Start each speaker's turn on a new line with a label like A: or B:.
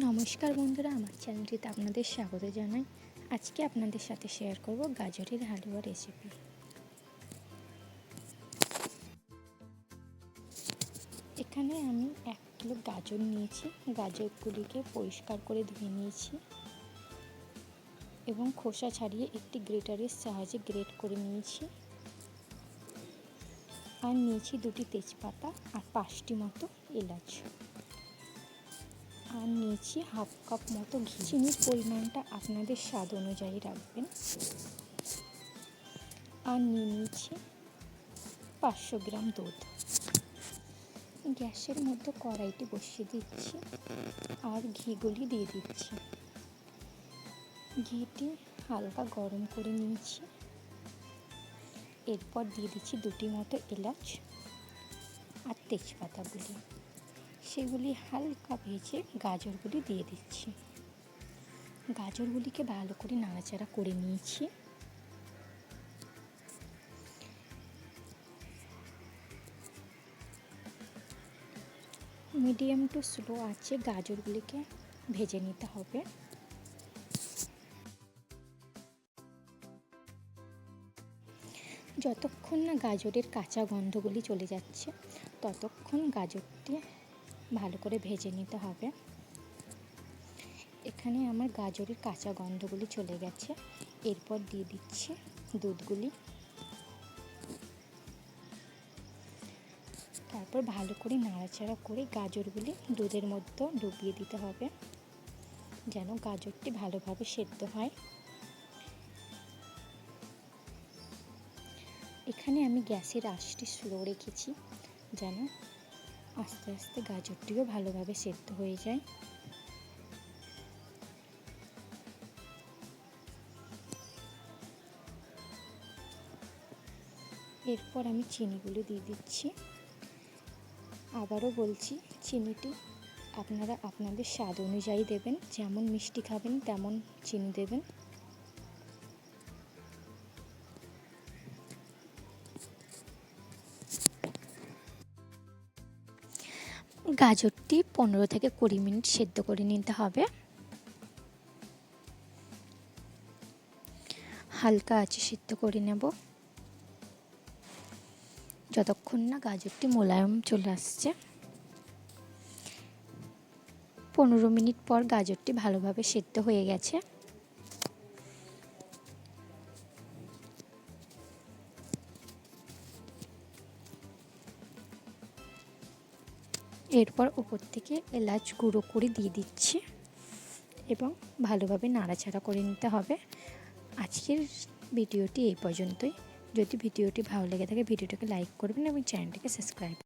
A: নমস্কার বন্ধুরা, আমার চ্যানেলটিতে আপনাদের স্বাগত জানাই। আজকে আপনাদের সাথে শেয়ার করব গাজরের হালুয়া রেসিপি এখানে আমি এক কিলো গাজর নিয়েছি, গাজরগুলিকে পরিষ্কার করে ধুয়ে নিয়েছি এবং খোসা ছাড়িয়ে একটি গ্রেটারের সাহায্যে গ্রেট করে নিয়েছি। আর নিয়েছি দুটি তেজপাতা আর পাঁচটি মতো এলাচ। নিয়েছি হাফ কাপ মতো ঘি। চিনির পরিমাণটা আপনাদের স্বাদ অনুযায়ী রাখবেন। আর নিয়ে নিয়েছি পাঁচশো গ্রাম দুধ। গ্যাসের মধ্যে কড়াইটি বসিয়ে দিচ্ছি আর ঘিগুলি দিয়ে দিচ্ছি। ঘিটি হালকা গরম করে নিয়েছি। এরপর দিয়ে দিচ্ছি দুটি মতো এলাচ আর তেজপাতাগুলি। সেগুলি হালকা ভেজে গাজরগুলি দিয়ে দিচ্ছি। গাজরগুলিকে ভালো করে নাড়াচাড়া করে নিয়েছি। মিডিয়াম টু স্লো আছে গাজরগুলিকে ভেজে নিতে হবে। যতক্ষণ না গাজরের কাঁচা গন্ধগুলি চলে যাচ্ছে, ততক্ষণ গাজরটি ভালো করে ভেজে নিতে হবে। এখানে আমার গাজরের কাঁচা গন্ধগুলি চলে গেছে। এরপর দিয়ে দিচ্ছি দুধগুলি। তারপর ভালো করে নাড়াচাড়া করে গাজরগুলি দুধের মধ্যে ডুবিয়ে দিতে হবে, যেন গাজরটি ভালোভাবে সেদ্ধ হয়। এখানে আমি গ্যাসের আঁচটি স্লো রেখেছি, যেন আস্তে আস্তে গাজরটিও ভালোভাবে সেদ্ধ হয়ে যায়। এরপর আমি চিনিগুলো দিয়ে দিচ্ছি। আবারও বলছি, চিনিটি আপনারা আপনাদের স্বাদ অনুযায়ী দেবেন, যেমন মিষ্টি খাবেন তেমন চিনি দেবেন। গাজরটি পনেরো থেকে কুড়ি মিনিট সেদ্ধ করে নিতে হবে। হালকা আছে সিদ্ধ করে নেব। যতক্ষণ না গাজরটি মোলায়ম চলে আসছে। পনেরো মিনিট পর গাজরটি ভালোভাবে সেদ্ধ হয়ে গেছে। এরপর ওপর থেকে এলাচ গুঁড়ো করে দিয়ে দিচ্ছি এবং ভালোভাবে নাড়াচাড়া করে নিতে হবে। আজকের ভিডিওটি এই পর্যন্তই। যদি ভিডিওটি ভালো লেগে থাকে, ভিডিওটাকে লাইক করবেন এবং চ্যানেলটিকে সাবস্ক্রাইব